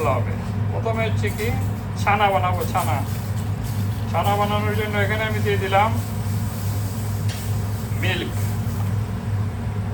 করলে হবে। প্রথমে হচ্ছে কি, ছানা বানাবো, ছানা। ছানা বানানোর জন্য এখানে আমি দিয়ে দিলাম মিল্ক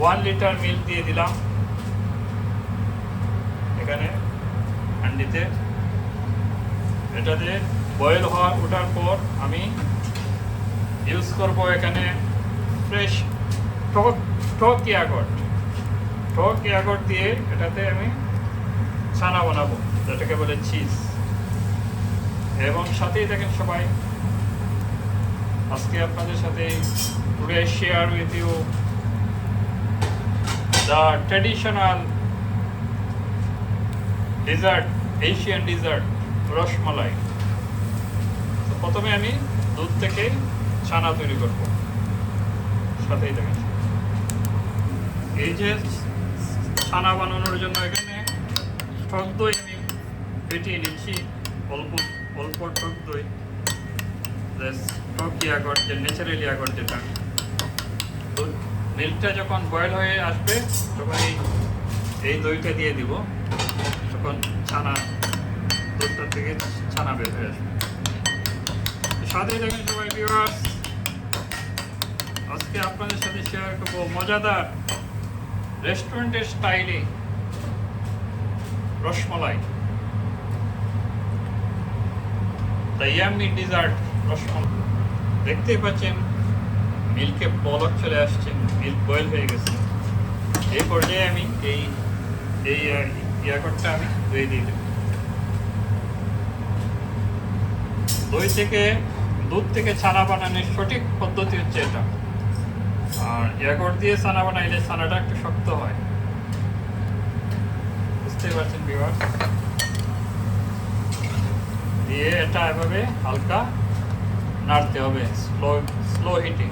ওয়ান লিটার মিল্ক দিয়ে দিলাম। এখানে হান্ডিতে। এটাতে বয়েল হওয়া, ওঠার পর আমি ইউজ করব এখানে ফ্রেশ টক টক ইয়াগট টক ইয়াগট দিয়ে এটাতে আমি ছানা বানাবো। যেটাকে বলে চিজ এবং সাথেই দেখেন সবাই। আজকে আপনাদের সাথে today share with you the traditional dessert Asian dessert rasmalai. তো প্রথমে আমি দুধ থেকে ছানা তৈরি করব। সাথেই দেখেন এই যে ছানা বানানোর জন্য এখানে আমি ফেটিয়ে নিচ্ছি অল্প অল্প টক দই টক ইয়াগট যে ন্যাচারাল ইয়াগট যেটা মিল্কটা যখন বয়েল হয়ে আসবে, তখন এই এই দইটা দিয়ে দিব। তখন ছানা দুধটা থেকে ছানা বের হয়ে আসবে। সাথে দেখেন সবাই ভিউয়ার্স আজকে আপনাদের সাথে শেয়ার করব মজাদার রেস্টুরেন্টের স্টাইলে rasmalai. The yummy dessert rasmalai দেখতেই পাচ্ছেন মিল্কে বলক চলে আসছে মিল্ক বয়েল হয়ে গেছে। এই পর্যায়ে আমি এই এই ইয়াকটটা আমি দই দিয়ে দই থেকে, দুধ থেকে ছানা বানানোর সঠিক পদ্ধতি হচ্ছে এটা। আর ইয়াগট দিয়ে ছানা বানাইলে ছানাটা একটু শক্ত হয়। বুঝতে পারছেন বিভাগ দিয়ে এটা এভাবে হালকা নাড়তে হবে স্লো স্লো হিটিং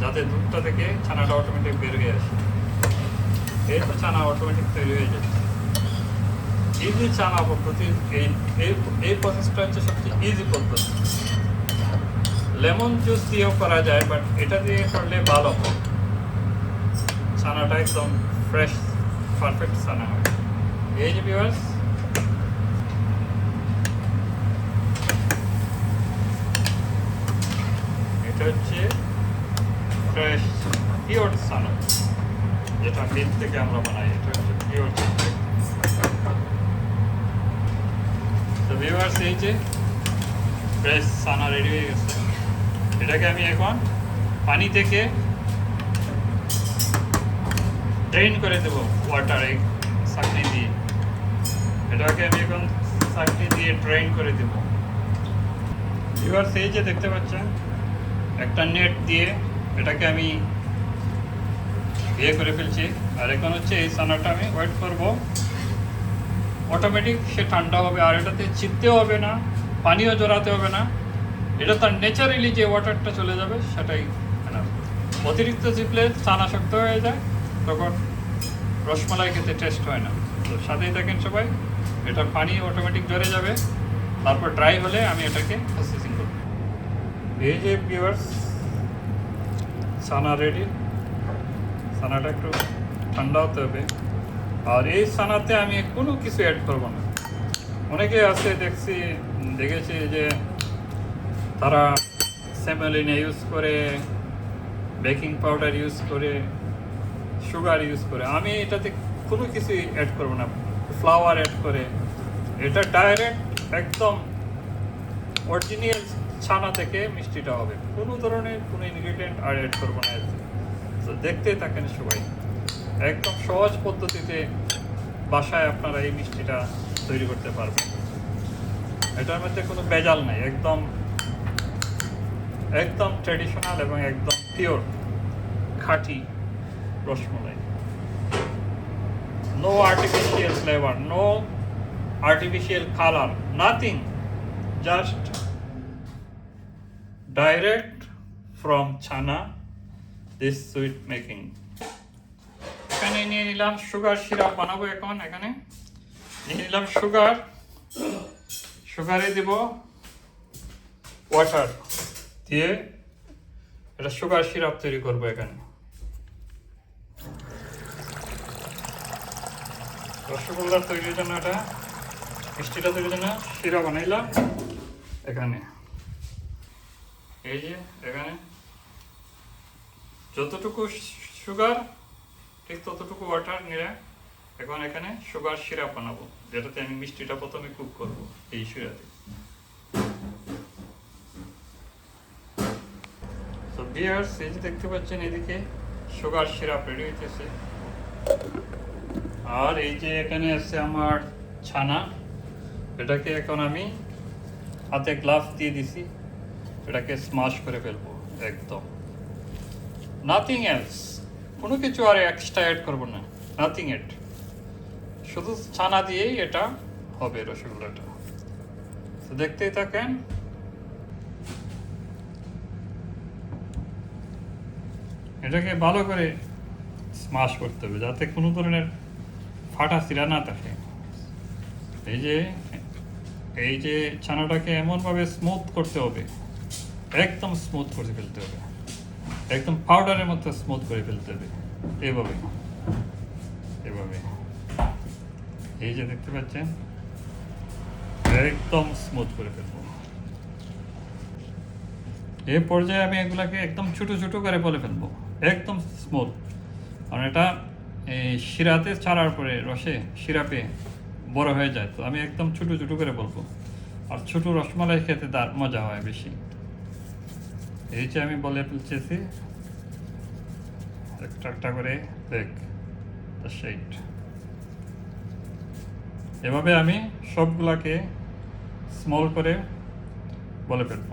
যাতে দুধটা থেকে ছানাটা অটোমেটিক বের হয়ে আসে। তো ছানা অটোমেটিক তৈরি হয়ে যাচ্ছে। ইজি ছানা পদ্ধতি এই, এই- এই প্রসেসটা হচ্ছে সবচেয়ে ইজি পদ্ধতি। লেমন জুস দিয়েও করা যায় বাট এটা দিয়ে করলে ভালো হয়। ছানাটা একদম ফ্রেশ পারফেক্ট ছানা হয়। এই যে ভিউয়ার্স এটা হচ্ছে ফ্রেশ পিওর ছানা যেটা মিল থেকে আমরা বানাই এটা হচ্ছে পিওর তো ভিউয়ার্স এই যে ফ্রেশ ছানা রেডি হয়ে গেছে এটাকে আমি এখন পানি থেকে ড্রেন করে দেবো ওয়াটারে চাকনি দিয়ে। এটাকে আমি এখন চাকনি দিয়ে ড্রেন করে দেব। ভিউয়ার্স এই যে দেখতে পাচ্ছেন। একটা নেট দিয়ে এটাকে আমি ইয়ে করে ফেলছি। আর এখন হচ্ছে এই ছানাটা আমি ওয়েট করব। অটোমেটিক সে ঠান্ডা হবে, আর এটাতে চিপতেও হবে না, পানিও জড়াতে হবে না। এটা তার ন্যাচারালি যে ওয়াটারটা চলে যাবে, সেটাই enough। অতিরিক্ত চিপলে ছানা শক্ত হয়ে যায়, তখন রসমালাই খেতে টেস্ট হয় না। তো সাথেই দেখেন সবাই, এটা পানি অটোমেটিক ঝরে যাবে, তারপর ড্রাই হলে আমি এটাকে এই যে পিওর্স ছানা রেডি ছানাটা একটু ঠান্ডা হতে হবে। আর এই ছানাতে আমি কোনো কিছু অ্যাড করব না। অনেকে আছে, দেখছি, দেখেছি যে তারা স্যামেলিনা ইউজ করে বেকিং পাউডার ইউজ করে সুগার ইউজ করে। আমি এটাতে কোনো কিছুই অ্যাড করব না। ফ্লাওয়ার অ্যাড করে। এটা ডাইরেক্ট একদম অরিজিনাল ছানা থেকে মিষ্টিটা হবে। কোনো ধরনের কোনো ইনগ্রিডিয়েন্ট আর অ্যাড করব না তো দেখতে থাকেন সবাই। একদম সহজ পদ্ধতিতে বাসায় আপনারা এই মিষ্টিটা তৈরি করতে পারবেন। এটার মধ্যে কোনো ভেজাল নাই, একদম একদম ট্রেডিশনাল এবং একদম পিওর খাঁটি rasmalai. No artificial flavour no artificial colour nothing just direct from chhena this sweet making এখানে নিয়ে নিলাম সুগার সিরাপ বানাবো এখন, এখানে। নিয়ে নিলাম সুগার সুগারে দিব ওয়াটার দিয়ে এটা সুগার সিরাপ তৈরি করব এখানে। রসগোল্লা তৈরির জন্য এটা, মিষ্টিটা তৈরির জন্য শিরা বানাইলাম এখানে। এই যে, এখানে। যতটুকু সুগার, ঠিক ততটুকু ওয়াটার নিয়ে এখন এখানে সুগার সিরাপ বানাবো, যেটাতে আমি মিষ্টিটা প্রথমে কুক করব এই শিরাতে তো বিয়ার্স এই যে দেখতে পাচ্ছেন এদিকে সুগার সিরাপ রেডি হইতেছে। আর এই যে এখানে আছে আমার ছানা, এটাকে এখন আমি হাতে গ্লাভ দিয়ে দিছি। এটাকে স্মাশ করে ফেলব, একদম। নাথিং এলস কোনো কিছু আর এক্সট্রা অ্যাড করব না। নাথিং এড শুধু ছানা দিয়েই এটা হবে রসগোল্লাটা। দেখতেই থাকেন। এটাকে ভালো করে স্মাশ করতে হবে, যাতে কোনো ধরনের ফাটা সিরা না থাকে। এই যে এই যে ছানাটাকে এমনভাবে স্মুথ করতে হবে। একদম স্মুথ করে ফেলতে হবে। একদম পাউডারের মতো স্মুথ করে ফেলতে হবে। এভাবে। এভাবে। এই যে দেখতে পাচ্ছেন একদম স্মুথ করে ফেলব। এই পর্যায়ে আমি এগুলাকে একদম ছোট ছোট করে বলে ফেলব। একদম স্মুথ। কারণ এটা, এই শিরাতে ছাড়ার পরে রসে সিরাপে বড় হয়ে যায়। তো আমি একদম ছোট ছোট করে বলব। আর ছোট রসমালাই খেতে তার মজা হয় বেশি। এই যে আমি বলে ফেলতেছি। একটা একটা করে দ্য শেড এভাবে আমি সবগুলাকে স্মল করে বলে ফেলব।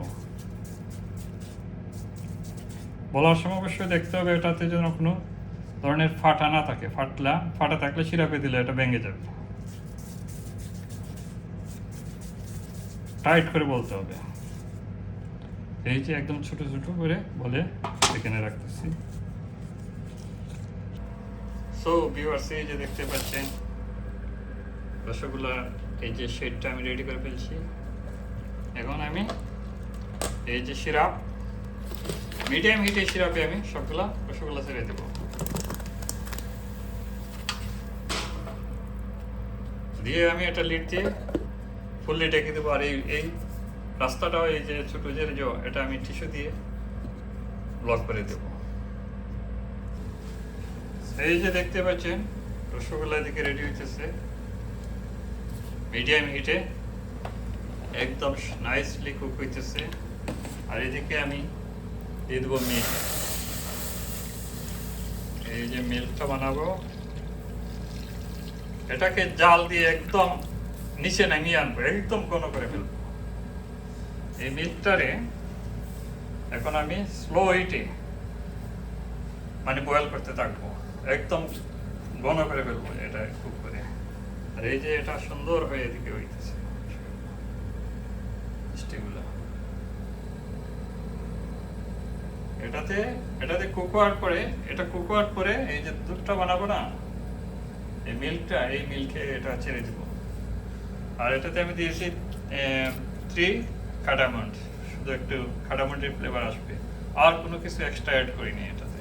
বলার সময় অবশ্যই দেখতে হবে, এটাতে যেন কোনো ধরনের ফাটা না থাকে। ফাটলা, ফাটা থাকলে সিরাপে দিলে এটা ভেঙে যাবে। টাইট করে বলতে হবে। এই যে একদম ছোট ছোট করে বলে এখানে রাখতেছি। সো ভিউয়ার্স এই যে দেখতে পাচ্ছেন, রসগোল্লা, এই যে শেডটা আমি রেডি করে ফেলছি। এখন আমি এই যে সিরাপ মিডিয়াম হিটে সিরাপে আমি সবগুলা রসগোল্লা ছেড়ে দেবো। দিয়ে আমি একটা লিড দিয়ে ফুললি ডেকে দেবো, আর এই এই রাস্তাটাও এই যে ছোটো যে এটা আমি টিস্যু দিয়ে ব্লক করে দেবো। এই যে দেখতে পাচ্ছেন রসগোল্লা দিকে রেডি হইতেছে। মিডিয়াম হিটে একদম নাইসলি কুক হইতেছে। আর এদিকে আমি দিয়ে দেবো মিল্ক এই যে মিল্কটা বানাবো। এটাকে জাল দিয়ে একদম নিচে নামিয়ে আনব, একদম ঘন করে ফেলব এই মিল্কটারে এখন আমি স্লো হিটে মানে বয়েল করতে থাকব। একদম ঘন করে ফেলব এটা কুক করে। আর এই যে এটা সুন্দর হয়ে এদিকে হইতেছে। এটাতে এটাতে কুক হওয়ার পরে, এটা কুক হওয়ার পরে এই যে দুধটা বানাবো না, এই মিল্কটা এই মিল্কে এটা ছেড়ে দিব। আর এটাতে আমি দিয়েছি থ্রি কাটামন্ড শুধু একটু কাটামন্ডের ফ্লেভার আসবে। আর কোনো কিছু এক্সট্রা অ্যাড করিনি এটাতে।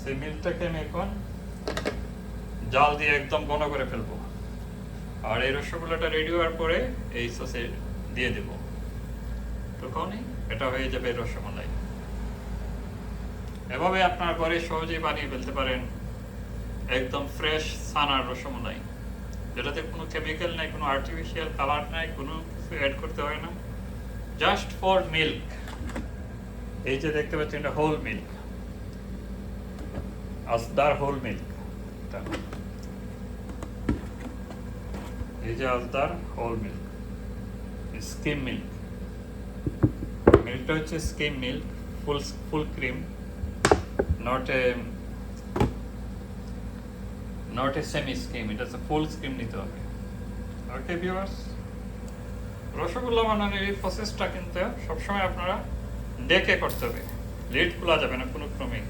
সেই মিল্কটাকে আমি এখন জাল দিয়ে একদম ঘন করে ফেলব। আর এই রসগোল্লাটা রেডি হওয়ার পরে এই সসে দিয়ে দেব। তখনই এটা হয়ে যাবে রসমালাই। এভাবে আপনার ঘরে সহজেই বানিয়ে ফেলতে পারেন একদম ফ্রেশ সানার রসমালাই। যেটাতে কোনো কেমিক্যাল নাই, কোনো আর্টিফিশিয়াল কালার নাই, কোনো কিছু অ্যাড করতে হয় না। জাস্ট ফর মিল্ক এই যে দেখতে পাচ্ছেন এটা whole milk Asda whole milk এই যে Asda whole milk skim milk মিল্কটা হচ্ছে skim milk full full cream not a not a semi skim এটা হচ্ছে ফুল স্কিম নিতে হবে। ওকে ভিউয়ার্স রসগোল্লা বানানোর এই প্রসেসটা কিন্তু সবসময় আপনারা ডেকে করতে হবে। লেট খোলা যাবে না কোনো ক্রমেই।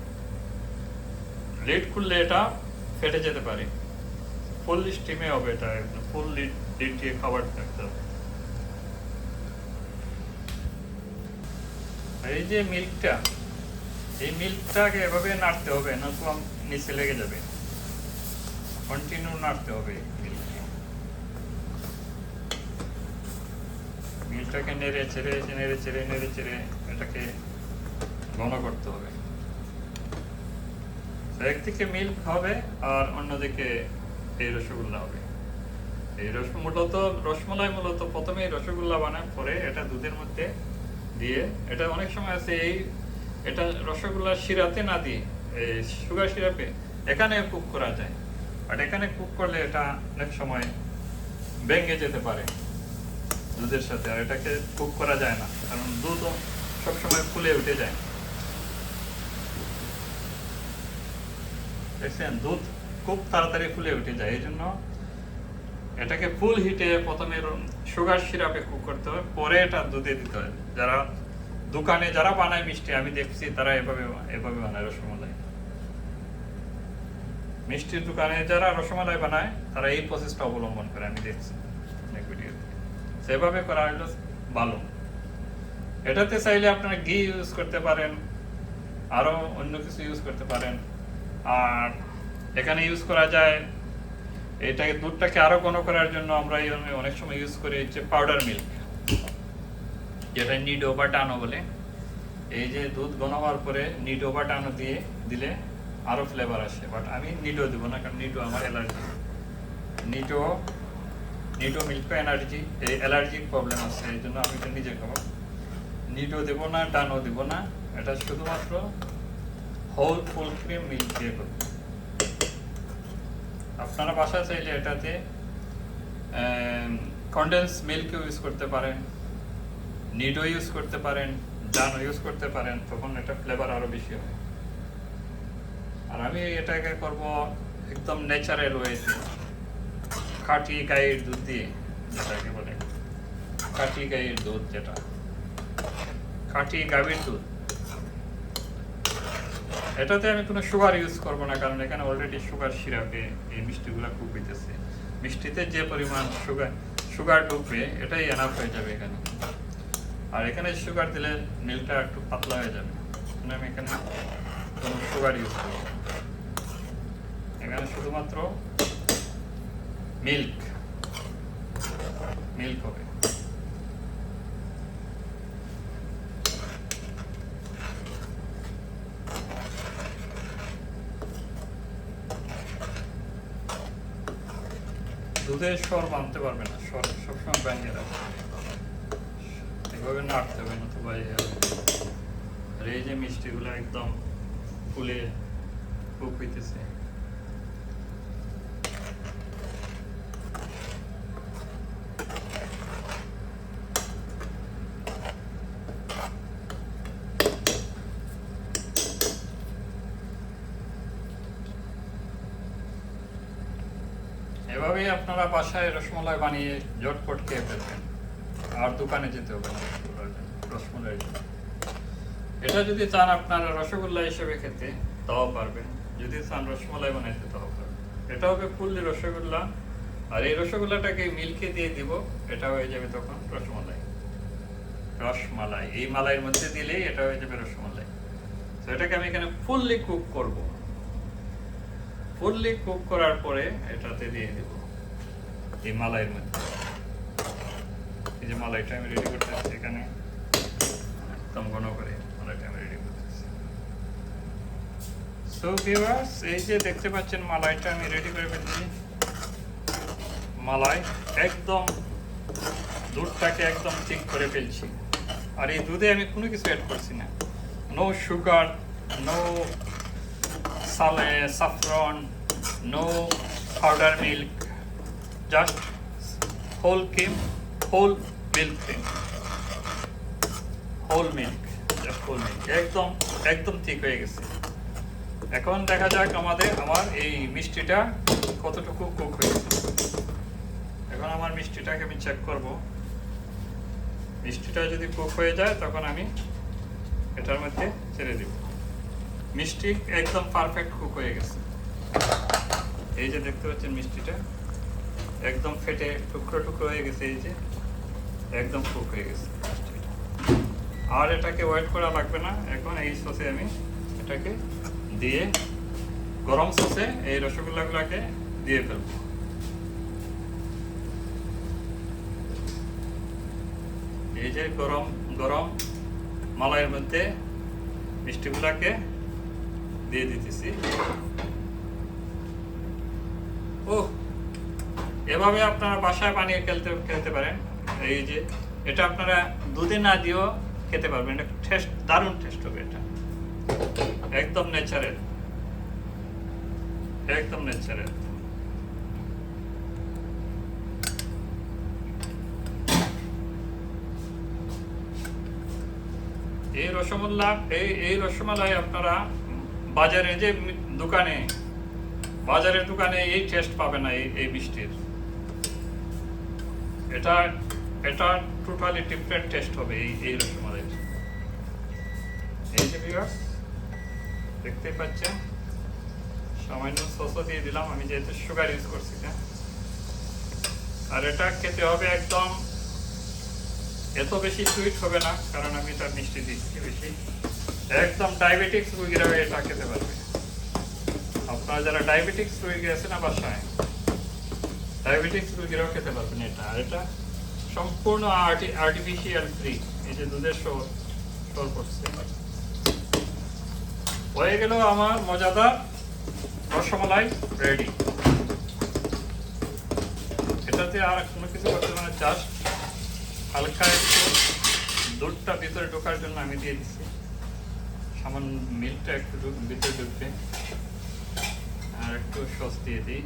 লেট খুললে এটা ফেটে যেতে পারে। ফুল স্টিমে হবে এটা ফুল লিড লিড দিয়ে খাবার থাকতে হবে। এই যে মিল্কটা এই মিল্কটাকে এভাবে নাড়তে হবে না তো নিচে লেগে যাবে। কন্টিনিউ নাড়তে হবে। মিল্কটাকে নেড়ে চেড়ে নেড়ে চেড়ে নেড়ে চেড়ে এটাকে ঘন করতে হবে। একদিকে মিল্ক হবে আর অন্যদিকে এই রসগোল্লা হবে। এই রস মূলত, রসমলাই মূলত প্রথমে রসগোল্লা বানায় পরে এটা দুধের মধ্যে দিয়ে, এটা অনেক সময় আছে এই, এটা রসগোল্লা শিরাতে না দিয়ে, এই সুগার সিরাপে এখানে কুক করা যায়। বাট এখানে কুক করলে এটা অনেক সময় ভেঙে যেতে পারে। দুধের সাথে, আর এটাকে কুক করা যায় না, কারণ দুধও সবসময় ফুলে উঠে যায়। দেখছেন? দুধ খুব তাড়াতাড়ি ফুলে উঠে যায়, এই জন্য এটাকে ফুল হিটে প্রথমে সুগার সিরাপে কুক করতে হবে, পরে এটা দুধে দিতে হয় যারা দোকানে, যারা বানায় মিষ্টি, আমি দেখছি তারা এভাবে এভাবে বানায়, রসমালাই। মিষ্টির দোকানে যারা রসমালাই বানায়, তারা এই প্রসেসটা অবলম্বন করে, আমি দেখছি। সেভাবে করা হলো ভালো। এটাতে চাইলে আপনারা ঘি ইউজ করতে পারেন, আরও অন্য কিছু ইউজ করতে পারেন। আর এখানে ইউজ করা যায়, এটাকে দুধটাকে আরও ঘন করার জন্য আমরা অনেক সময় ইউজ করি, হচ্ছে পাউডার মিল্ক যেটা নিডো বা টানো বলে। এই যে দুধ ঘন হওয়ার পরে নিডো বা টানো দিয়ে দিলে আরও ফ্লেভার আসে। বাট আমি নিডো দিব না, কারণ নিডো আমার allergy Nido Nido milk energy allergic problem আছে, এই জন্য আমি এটা নিজে খাব। নিডো দেবো না টানো দেবো না, এটা শুধুমাত্র হোল ফুল ক্রিম মিল্ক দিয়ে করব। আপনারা বাসা চাইলে এটাতে কন্ডেন্স মিল্ক ইউজ করতে পারেন নিডো ইউজ করতে পারেন ডানো ইউজ করতে পারেন, তখন এটা ফ্লেভার আরও বেশি হয় আর আমি এটাকে করব একদম ন্যাচারাল ওয়েতে খাঁটি গাইয়ের দুধ দিয়ে, যেটাকে বলে খাঁটি গাইয়ের দুধ যেটা খাঁটি গাভীর দুধ। এটাতে আমি কোনো সুগার ইউজ করব না, কারণ এখানে অলরেডি সুগার সিরাপে এই মিষ্টিগুলো খুব হইতেছে। মিষ্টিতে যে পরিমাণ সুগার সুগার ঢুকবে, এটাই এনাফ হয়ে যাবে এখানে। আর এখানে সুগার দিলে মিল্কটা একটু পাতলা হয়ে যাবে। মানে আমি এখানে কোনো সুগার ইউজ করব এখানে শুধুমাত্র মিল্ক মিল্ক হবে দুধের স্বর মানতে পারবে না স্বর সবসময় ব্যাঙ্গে রাখবে। এভাবে নাড়তে হবে, নতুবা এই হবে। আর এই যে মিষ্টিগুলো একদম ফুলে কুক হইতেছে। এভাবেই আপনারা বাসায় রসমলাই বানিয়ে জটপট খেয়ে ফেলবেন। আর দোকানে যেতে হবে না জন্য এটা যদি চান আপনারা রসগোল্লা হিসেবে খেতে, তাও পারবেন। যদি চান রসমলাই বানাইতে, তাও পারবেন। এটা হবে ফুললি রসগোল্লা। আর এই রসগোল্লাটাকে মিল্কে দিয়ে দিব, এটা হয়ে যাবে তখন রসমালাই। রসমালাই, এই মালাইয়ের মধ্যে দিলেই এটা হয়ে যাবে রসমালাই। তো এটাকে আমি এখানে ফুললি কুক করব। ফুললি কুক করার পরে এটাতে দিয়ে দেব। এই মালাইয়ের মধ্যে। এই যে মালাইটা আমি রেডি করতেছি এখানে। একদম ঘন করে মালাইটা আমি রেডি করতেছি সো ভিউয়ার্স এই যে দেখতে পাচ্ছেন মালাইটা আমি রেডি করে ফেলছি। মালাই একদম দুধটাকে একদম ঠিক করে ফেলছি। আর এই দুধে আমি কোনো কিছু অ্যাড করছি না। No sugar no saffron, no powder milk, just whole cream, whole milk cream. Whole milk, just whole milk. একদম একদম ঠিক হয়ে গেছে। এখন দেখা যাক আমাদের, আমার এই মিষ্টিটা কতটুকু কুক হয়েছে এখন আমার মিষ্টিটাকে আমি চেক করব। মিষ্টিটা যদি কুক হয়ে যায়, তখন আমি এটার মধ্যে ছেড়ে দেব। মিষ্টি একদম পারফেক্ট কুক হয়ে গেছে এই যে দেখতে পাচ্ছেন মিষ্টিটা, একদম ফেটে টুকরো টুকরো হয়ে গেছে, এই যে একদম কুক হয়ে গেছে। আর এটাকে ওয়েট করা লাগবে না, এখন এই সসে আমি এটাকে দিয়ে গরম সসে এই রসগোল্লাগুলোকে দিয়ে ফেলব এই যে গরম গরম মালাইয়ের মধ্যে মিষ্টিগুলাকে দিয়ে দিতেছি। এভাবে আপনারা বাসায় বানিয়ে খেলতে খেতে পারেন। এই যে, এটা আপনারা দুধে না দিয়েও খেতে পারবেন। এটা টেস্ট, দারুণ টেস্ট হবে এটা। একদম ন্যাচারাল। একদম ন্যাচারাল। এই রসগোল্লা এই এই রসমালাই আপনারা বাজারে যে দোকানে, বাজারের দোকানে এই টেস্ট পাবে না এই মিষ্টির। এটা এটা টোটালি ডিফারেন্ট টেস্ট হবে এই এই রসমালাইয়ের। এই যে ভিউয়ার্স দেখতে পাচ্ছেন, সামান্য সসও দিয়ে দিলাম, আমি যেহেতু সুগার ইউজ করছি না আর এটা খেতে হবে একদম, এত বেশি সুইট হবে না, কারণ আমি এটা মিষ্টি দিচ্ছি বেশি। একদম ডায়াবেটিক্স রোগীরাও এটা খেতে পারবে। আপনারা যারা ডায়াবেটিক্স রোগী আছে না বাসায় ডায়াবেটিক্স রোগীরাও খেতে পারবেন এটা। আর এটা সম্পূর্ণ আর্টিফিশিয়াল ফ্রি এই যে দুধের শোর শোর করছে। হয়ে গেল আমার মজাদার রসমালাই রেডি এটাতে আর কোনো কিছু করতে মানে জাস্ট হালকা একটু দুধটা ভিতরে ঢোকার জন্য আমি দিয়ে দিচ্ছি। সামান্য মিল্কটা একটু ভিতরে ঢুকবে। আর একটু সস দিয়ে দিই।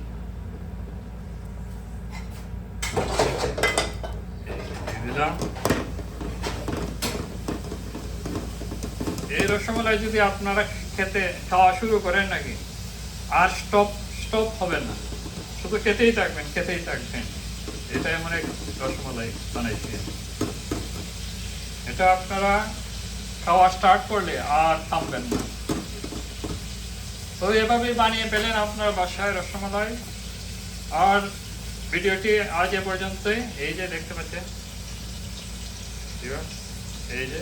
এই রসমালাই যদি আপনারা খেতে খাওয়া শুরু করেন নাকি, আর স্টপ স্টপ হবে না। শুধু খেতেই থাকবেন খেতেই থাকবেন। এটা এমন এক রসমালাই বানাইছি। এটা আপনারা খাওয়া স্টার্ট করলে আর থামবেন না। তো এভাবে বানিয়ে পেলেন আপনার বাসায় রসমালাই। আর ভিডিওটি আজ এ পর্যন্তই। এই যে দেখতে পাচ্ছেন। এই যে।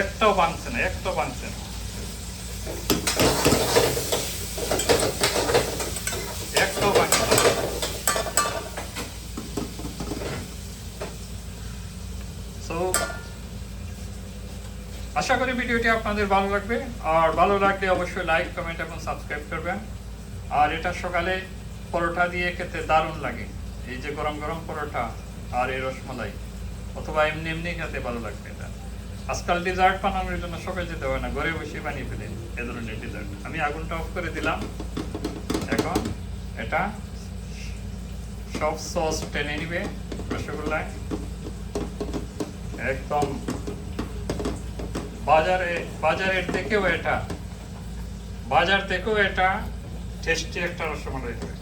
একটাও বানছে না, একটাও বানছে না একটাও বানছে না সো আশা করি ভিডিওটি আপনাদের ভালো লাগবে। আর ভালো লাগলে অবশ্যই লাইক, কমেন্ট এবং সাবস্ক্রাইব করবেন। আর এটা সকালে পরোটা দিয়ে খেতে দারুণ লাগে। এই যে গরম গরম পরোটা আর এই রসমালাই, অথবা এমনি এমনি খেতে ভালো লাগবে এটা। আজকাল ডিজার্ট বানানোর জন্য সকাল যেতে হয় না, ঘরে বসে বানিয়ে ফেলেন এ ধরনের ডিজার্ট আমি আগুনটা অফ করে দিলাম। এখন এটা সব সস টেনে নিবে রসগোল্লায়। একদম বাজারে, বাজারের থেকেও এটা, বাজার থেকেও এটা টেস্টি একটা রসমালাই হবে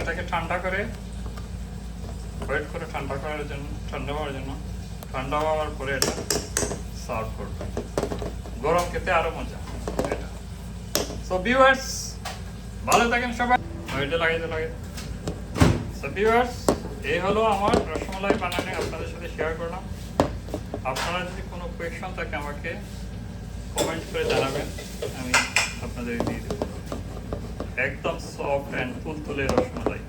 এটাকে ঠান্ডা করে ওয়েট করে ঠান্ডা করার জন্য, ঠান্ডা হওয়ার জন্য, ঠান্ডা হওয়ার পরে এটা সার্ভ করবে। গরম খেতে আরও মজা, এটা। সো ভিউয়ার্স ভালো থাকেন সবাই। ওইটা লাগাইতে লাগে। সো ভিউয়ার্স এই হলো আমার রসমালাই বানানো আপনাদের সাথে শেয়ার করলাম। আপনারা যদি কোনো কোয়েশন থাকে আমাকে কমেন্ট করে জানাবেন, আমি আপনাদের দিয়ে দেবো। একদম সফট অ্যান্ড তুলতুলে রসমালাই।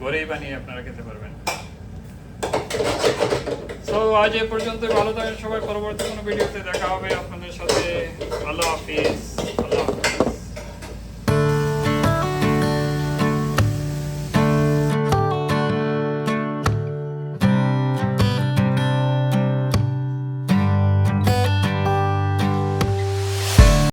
ঘরেই বানিয়ে আপনারা খেতে পারবেন। সো আজ এ পর্যন্ত ভালো থাকেন সবাই। পরবর্তী কোনো ভিডিওতে দেখা হবে। আপনাদের সাথে ভালো হাফিজ।